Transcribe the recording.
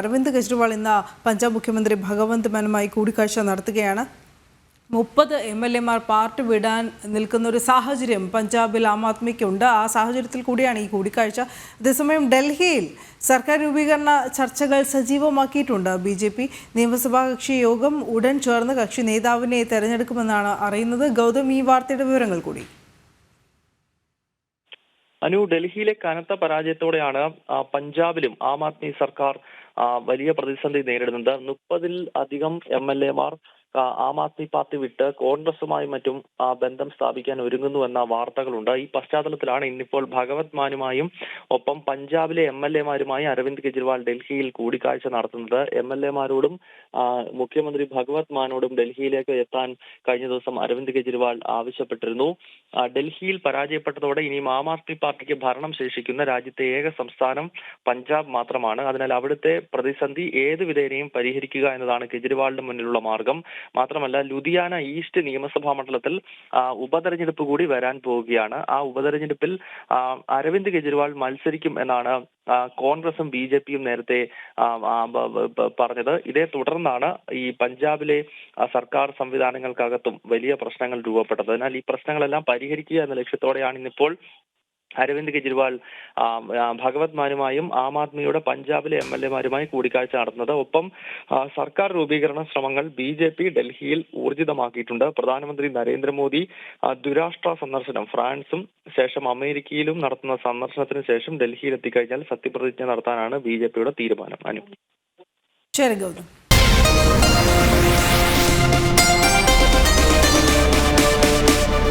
അരവിന്ദ് കെജ്രിവാൾ ഇന്ന് പഞ്ചാബ് മുഖ്യമന്ത്രി ഭഗവന്ത് മാനുമായി കൂടിക്കാഴ്ച നടത്തുകയാണ്. മുപ്പത് എം എൽ എമാർ പാർട്ടി വിടാൻ നിൽക്കുന്ന ഒരു സാഹചര്യം പഞ്ചാബിൽ ആം ആദ്മിക്കുണ്ട്. ആ സാഹചര്യത്തിൽ കൂടിയാണ് ഈ കൂടിക്കാഴ്ച. അതേസമയം ഡൽഹിയിൽ സർക്കാർ രൂപീകരണ ചർച്ചകൾ സജീവമാക്കിയിട്ടുണ്ട്. ബി ജെ പി നിയമസഭാ കക്ഷി യോഗം ഉടൻ ചേർന്ന് കക്ഷി നേതാവിനെ തെരഞ്ഞെടുക്കുമെന്നാണ് അറിയുന്നത്. ഗൗതം ഈ വാർത്തയുടെ വിവരങ്ങൾ കൂടി. അനു ഡൽഹിയിലെ കനത്ത പരാജയത്തോടെയാണ് പഞ്ചാബിലും ആം ആദ്മി സർക്കാർ വലിയ പ്രതിസന്ധി നേരിടുന്നത്. മുപ്പതിൽ അധികം എം എൽ എമാർ ആം ആദ്മി പാർട്ടി വിട്ട് കോൺഗ്രസുമായി മറ്റും ബന്ധം സ്ഥാപിക്കാൻ ഒരുങ്ങുന്നുവെന്ന വാർത്തകളുണ്ട്. ഈ പശ്ചാത്തലത്തിലാണ് ഇന്നിപ്പോൾ ഭഗവത് മാനുമായും ഒപ്പം പഞ്ചാബിലെ എം എൽ എമാരുമായി അരവിന്ദ് കെജ്രിവാൾ ഡൽഹിയിൽ കൂടിക്കാഴ്ച നടത്തുന്നത്. എം എൽ എമാരോടും മുഖ്യമന്ത്രി ഭഗവത് മാനോടും ഡൽഹിയിലേക്ക് എത്താൻ കഴിഞ്ഞ ദിവസം അരവിന്ദ് കെജ്രിവാൾ ആവശ്യപ്പെട്ടിരുന്നു. ഡൽഹിയിൽ പരാജയപ്പെട്ടതോടെ ഇനിയും ആം ആദ്മി പാർട്ടിക്ക് ഭരണം ശേഷിക്കുന്ന രാജ്യത്തെ ഏക സംസ്ഥാനം പഞ്ചാബ് മാത്രമാണ്. അതിനാൽ അവിടുത്തെ പ്രതിസന്ധി ഏത് വിധേനയും പരിഹരിക്കുക എന്നതാണ് കെജ്രിവാളിന് മുന്നിലുള്ള മാർഗം. മാത്രമല്ല ലുധിയാന ഈസ്റ്റ് നിയമസഭാ മണ്ഡലത്തിൽ ഉപതെരഞ്ഞെടുപ്പ് കൂടി വരാൻ പോവുകയാണ്. ആ ഉപതെരഞ്ഞെടുപ്പിൽ അരവിന്ദ് കെജ്രിവാൾ മത്സരിക്കും എന്നാണ് കോൺഗ്രസും ബി ജെ പിയും നേരത്തെ പറഞ്ഞത്. ഇതേ തുടർന്നാണ് ഈ പഞ്ചാബിലെ സർക്കാർ സംവിധാനങ്ങൾക്കകത്തും വലിയ പ്രശ്നങ്ങൾ രൂപപ്പെട്ടത്. അതിനാൽ ഈ പ്രശ്നങ്ങളെല്ലാം പരിഹരിക്കുക എന്ന ലക്ഷ്യത്തോടെയാണ് ഇന്നിപ്പോൾ അരവിന്ദ് കെജ്രിവാൾ ഭഗവത് മാനുമായും ആം ആദ്മിയുടെ പഞ്ചാബിലെ എം എൽ എമാരുമായി കൂടിക്കാഴ്ച നടത്തുന്നത്. ഒപ്പം സർക്കാർ രൂപീകരണ ശ്രമങ്ങൾ ബി ജെ പി ഡൽഹിയിൽ ഊർജിതമാക്കിയിട്ടുണ്ട്. പ്രധാനമന്ത്രി നരേന്ദ്രമോദി ദുരാഷ്ട്ര സന്ദർശനം ഫ്രാൻസും ശേഷം അമേരിക്കയിലും നടത്തുന്ന സന്ദർശനത്തിന് ശേഷം ഡൽഹിയിൽ എത്തിക്കഴിഞ്ഞാൽ സത്യപ്രതിജ്ഞ നടത്താനാണ് ബി ജെ പിയുടെ തീരുമാനം. അനു. ശരി ഗൗതം.